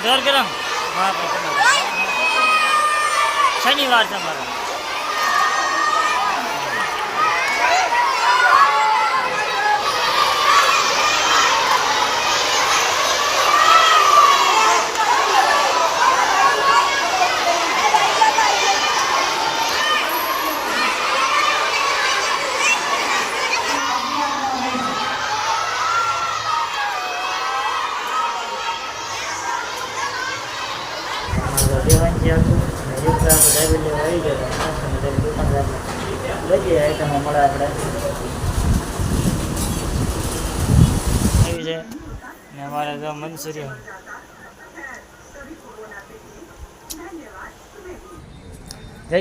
ચણા શનિવાર ગરમ હા જય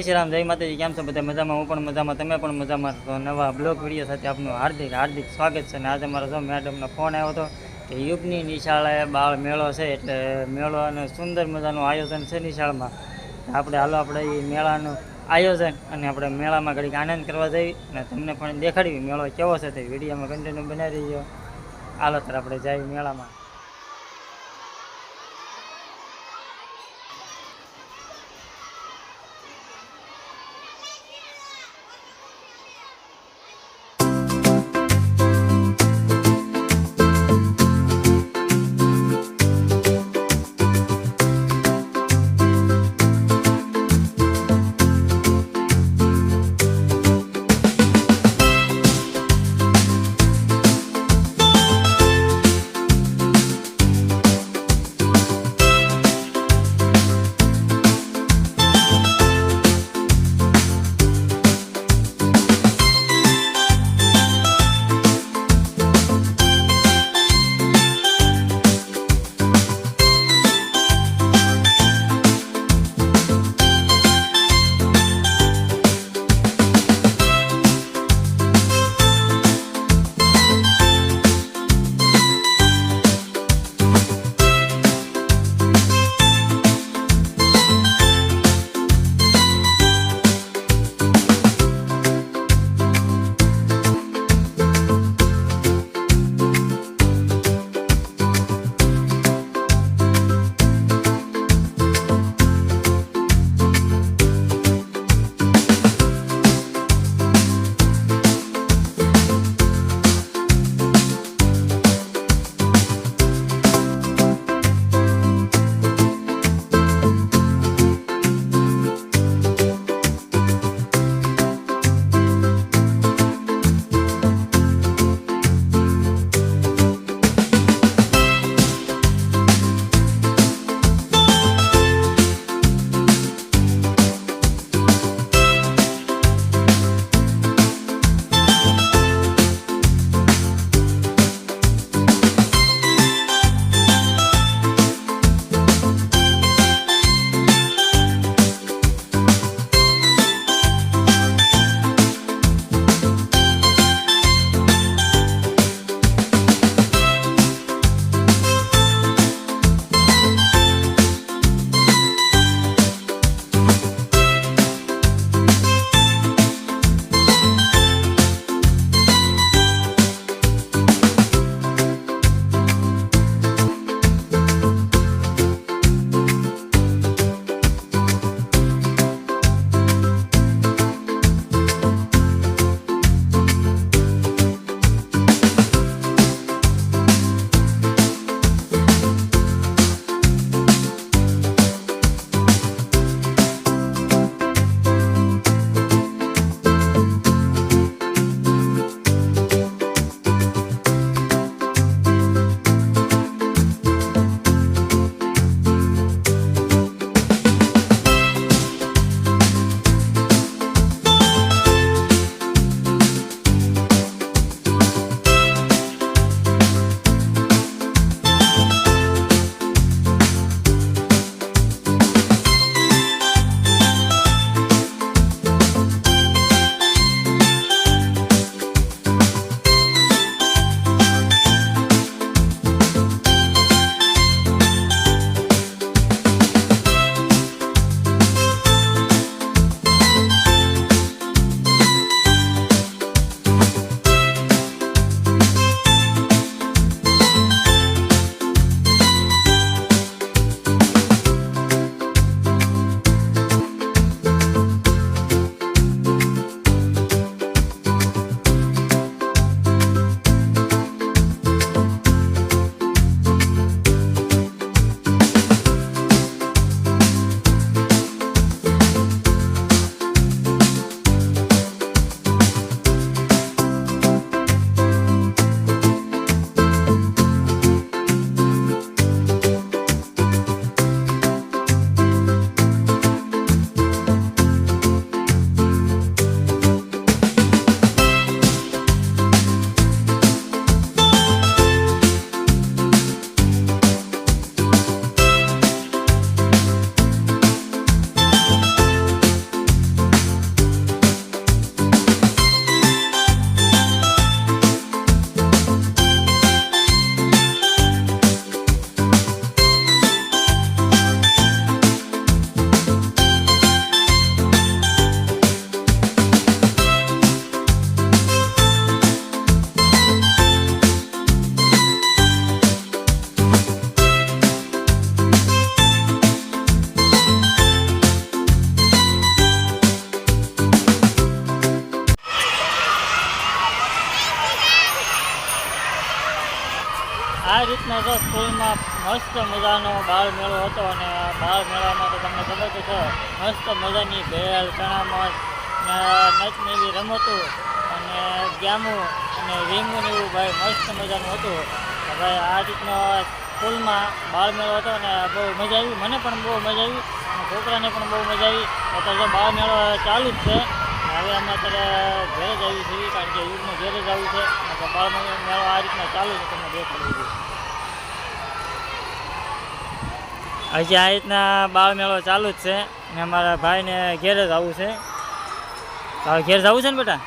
શ્રી રામ, જય માતાજી, કેમ છો બધા? મજામાં? હું પણ મજામાં, તમે પણ મજામાં? તો નવા બ્લોગ વીડિયો સાથે આપનું હાર્દિક હાર્દિક સ્વાગત છે. અને આજે મારો જો મેડમનો ફોન આવ્યો હતો કે યુગની નિશાળે બાળ મેળો છે, એટલે મેળો અને સુંદર મજાનું આયોજન છે નિશાળમાં. આપણે હાલો, આપણે એ મેળાનું આયોજન અને આપણે મેળામાં ઘડીક આનંદ કરવા જઈએ અને તમને પણ દેખાડવી મેળો કેવો છે તે વિડીયોમાં કન્ટિન્યુ બનાવી રહીજો હાલો તર આપણે જઈએ મેળામાં. મસ્ત બાળ મેળો હતો અને બાળ મેળામાં તો તમને ખબર તો છે મસ્ત મજાની ભેળ ચણામઠ ને નચનેવી રમતો અને ગ્યામું અને રીંગું એવું ભાઈ મસ્ત મજાનું હતું. ભાઈ આ રીતનો સ્કૂલમાં બાળ મેળો હતો અને બહુ મજા આવી. મને પણ બહુ મજા આવી અને છોકરાને પણ બહુ મજા આવી. અત્યારે બાળ મેળો ચાલુ જ છે. હવે અમે અત્યારે ઘરે જ આવી છીએ, કારણ કે યુગમાં ઘરે જ આવું છે. બાળ મેળો મેળો આ રીતના ચાલુ છે. તમને દેખાડી દીધું હજી આ રીતના બાળ મેળો ચાલુ જ છે ને અમારા ભાઈને ઘેરે જ આવવું છે. હવે ઘેર જવું છે ને બેટા?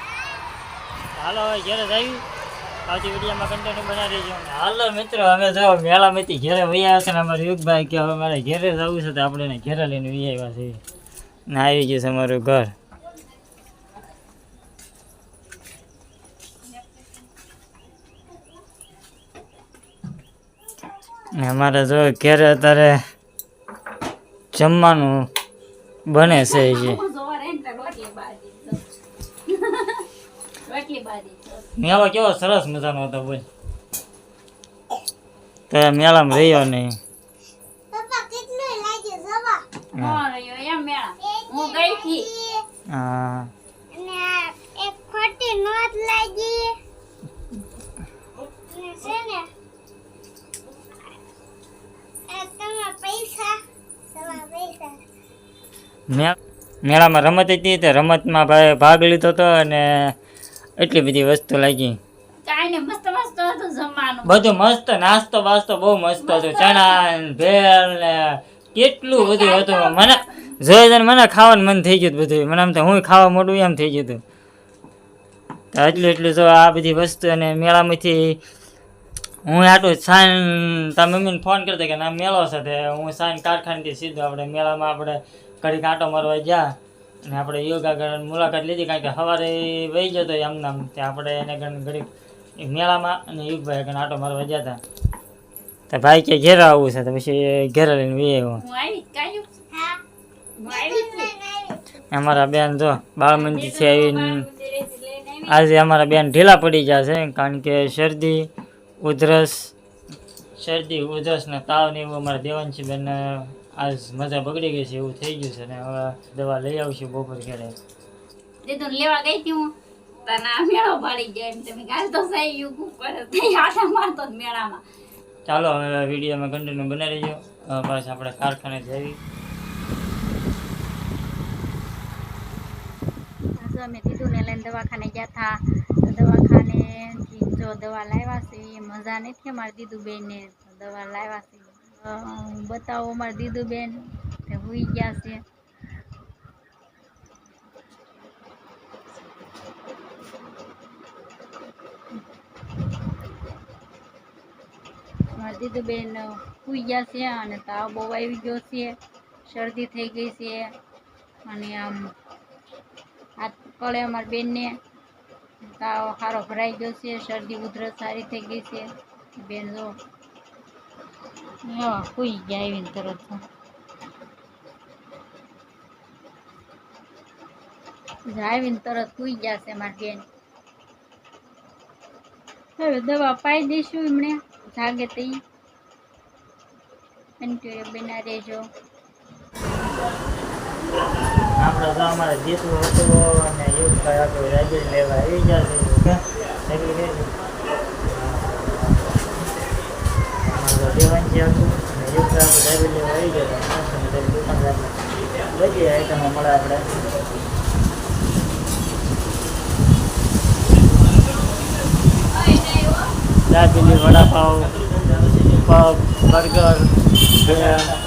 હાલો, હવે ઘેરે જ આવી આવતી વિડીયોમાં કન્ટિન્યુ બનાવી દેજો હાલો મિત્રો, અમે જો મેળામાંથી ઘેરે વહી આવ્યા છે ને અમારા યુગભાઈ કે હવે મારે ઘેરે જવું છે તો આપણે એને ઘેરે લઈને વહી આવ્યા છીએ ને આવી ગયું છે અમારું ઘર. અમારે જો ઘેરે અત્યારે જમવાનું બને છે જે. મેળો કેવો સરસ મજાનો હતો બોલ. તો મેળામાં રહ્યો નહીં. હા. હું ગઈ હતી. હા. અને એક ખોટી નોટ લાગી. મેળામાં રમત હતી તે રમતમાં ભાઈ ભાગ લીધો હતો અને એટલી બધી વસ્તુ લાગી. બધું મસ્ત નાસ્તો બાસ્તો બહુ મસ્ત હતો. ચણા ભેળ ને કેટલું બધું હતું. મને જોઈ જોઈને મને ખાવાનું મન થઈ ગયું બધું. મને આમ તો હું ખાવા મોડું એમ થઈ ગયું હતું. તો એટલું એટલું જો આ બધી વસ્તુ અને મેળામાંથી હું આટલું સાઈન તાર મમ્મીને ફોન કરતો કે ના મેળો છે તે હું સાઈન કારખાનેથી સીધો આપણે મેળામાં આપણે ઘડીક આંટો મારવા ગયા. અને આપણે યોગા કરવાની મુલાકાત લીધી કારણ કે સવારે વહી જતો એમ નામ તે આપણે એને એ મેળામાં અને યુગભાઈ કને આંટો મારવા ગયા હતા તો ભાઈ કે ઘેર આવવું છે તો પછી ઘેર લઈને વી આવ્યો. હું આવી? કાયું હા. હું આવી હતી અમારા બેન જો બાળ છે આવીને આજે અમારા બેન ઢીલા પડી ગયા છે કારણ કે શરદી ઉધરસ શરદી ઉધરસ ને તાવ ને એવું અમારા દેવાંશી બેન આજ મજા બગડી ગઈ છે એવું થઈ ગયું છે ને હવે દવા લઈ આવશું બપોર ઘરે. તો લેવા ગઈ હતી હું. તના મેળો ભાડી જાય એમ તમે ગાલ તો સાઈ યુગ ઉપર થઈ આટા મારતો મેળામાં. ચાલો હવે વિડીયોમાં કન્ટિન્યુ બનાવી હવે પાછા આપણે કારખાને જઈ અમે દીધું ને લઈને દવાખાને ગયા હતા દવાખાને જો દવા લાવ્યા છે એ મજા નથી અમારે દીધું બેનને દવા લાવ્યા છે. બતાવો અમારે દીદુ બેન તે હુઈ ગયા છે. મારા દીદુ બેન હુઈ ગયા છે અને તાવ બહુ આવી ગયો છે. શરદી થઈ ગઈ છે. અને આમ હાથ કળે અમારી બેનને. તાવ સારો ભરાઈ ગયો છે. શરદી ઉધરસ સારી થઈ ગઈ છે. બેન જો હા સુઈ ગયા આવીને તરત આવીને તરત સુઈ ગયા છે મારી બેન હવે દવા પાઈ દઈશું એમણે જાગે તઈ કન્ટિન્યુ બના દેજો આપણે તો અમારે જીતવું હતું અને યુગભાઈ આપણું રાજી લેવા આવી ગયા છે કે સગી રહે છે અમારે તો દેવાંશી હતું અને યુગભાઈ આપણે રાજી આવી ગયા હતા અને તેની દુકાન બધી આઈટમો મળે આપણે દાબેલી વડાપાવ, પબ, બર્ગર ભેળ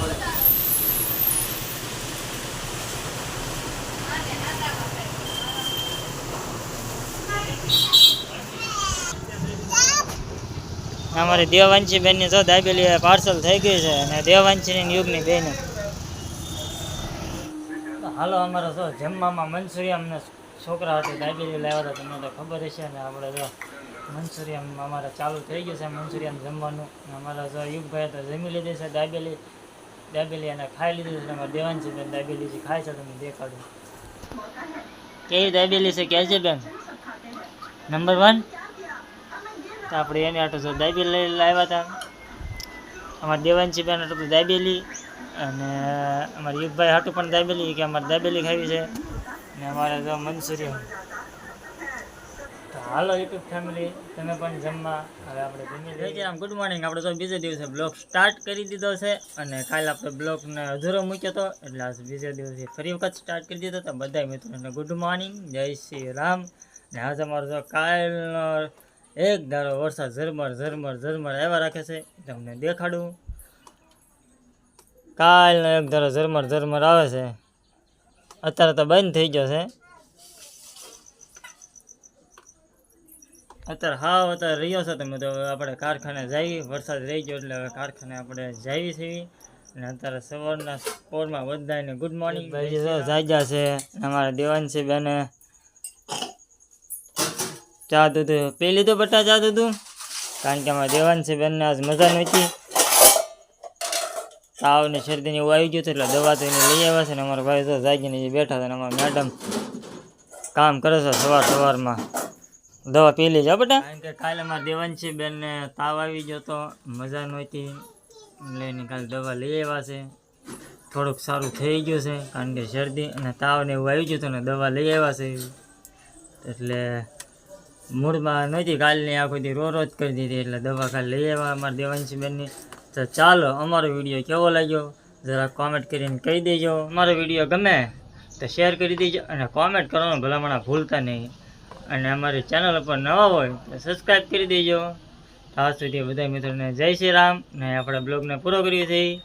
અમારી દેવાંશી બેનની જો દાબેલી પાર્સલ થઈ ગઈ છે અને દેવાંશીની યુગની બેન. હાલો અમારે જો જમવામાં મનસુરિયા અમને છોકરા હતા દાબેલી લાવ્યા હતા. તમને તો ખબર હશે ને આપણે જો મંચુરિયમ અમારે ચાલુ થઈ ગયું છે મંચુરિયમ જમવાનું. અમારા જો યુગભાઈ તો જમી લીધી છે દાબેલી. દાબેલી અને ખાઈ લીધી છે અમારે દેવાંશી બેન દાબેલી જે ખાય છે તમે દેખાડું. કેવી દાબેલી છે? કહે છે બેન. Number one? તો આપણે એની આટો તો દાબેલી લઈ લાવ્યા હતા. અમારા બેન હતું તો દાબેલી અને અમારા યુગભાઈ હાટું પણ દાબેલી કે અમારે દાબેલી ખાવી છે. ને અમારે તો મંચુરિયન. તો હાલો યુટ્યુબ ફેમિલી, તમે પણ જમવા. હવે આપણે જમી ગુડ મોર્નિંગ. આપણે તો બીજા દિવસે બ્લોગ સ્ટાર્ટ કરી દીધો છે અને કાલે આપણે બ્લોગને અધૂરો મૂક્યો હતો. એટલે આજે બીજે દિવસે ફરી વખત સ્ટાર્ટ કરી દીધો તો બધા મિત્રોને ગુડ મોર્નિંગ. જય શ્રી રામ. ને આજે અમારો કાલનો એક ધારો વરસાદ ઝરમર ઝરમર ઝરમર આવ્યા રાખે છે તમને દેખાડું. કાલનો એક ધારો ઝરમર ઝરમર આવે છે. અત્યારે તો બંધ થઈ ગયો છે. અત્યારે હાવ અત્યારે રહ્યો છે, તમે તો આપણે કારખાને જઈએ વરસાદ રહી ગયો એટલે હવે કારખાને આપણે જઈએ છીએ અને અત્યારે સવારના પોરમાં બધાને ગુડ મોર્નિંગ. ભાઈ જાગ્યા છે અમારા દેવાનશી બેને ચા દૂધ પી લીધું બટા ચા દૂધું કારણ કે અમારા છે બેનને આજ મજા નહોતી તાવ ને શરદીને એવું આવી ગયું હતું એટલે દવા તો એને લઈ આવ્યા છે ને અમારા ભાઈ તો જાગીને જે બેઠા હતા ને અમારા મેડમ કામ કરે છે સવાર સવારમાં. દવા પી લેજો બટા? કારણ કે કાલે મારા છે બેનને તાવ આવી ગયો તો મજા નહોતી એની કાલે દવા લઈ આવ્યા છે. થોડુંક સારું થઈ ગયું છે. કારણ કે શરદી અને તાવ ને એવું આવી ગયું હતું ને દવા લઈ આવ્યા છે. એટલે મૂળમાં નહોતી, કાલની આખો દી રો રોજ કરી દીધી એટલે દવા કાલે લઈ આવ્યા અમારા દેવાંશીબેનની તો ચાલો, અમારો વીડિયો કેવો લાગ્યો? જરા કોમેન્ટ કરીને કહી દેજો. અમારો વીડિયો ગમે તો શેર કરી દેજો અને કોમેન્ટ કરવાનું ભલામણા ભૂલતા નહીં. અને અમારી ચેનલ પર નવા હોય તો સબસ્ક્રાઈબ કરી દેજો. આ સુધી બધા મિત્રોને જય શ્રી રામ. ને આપણે બ્લોગને પૂરો કરીએ છીએ.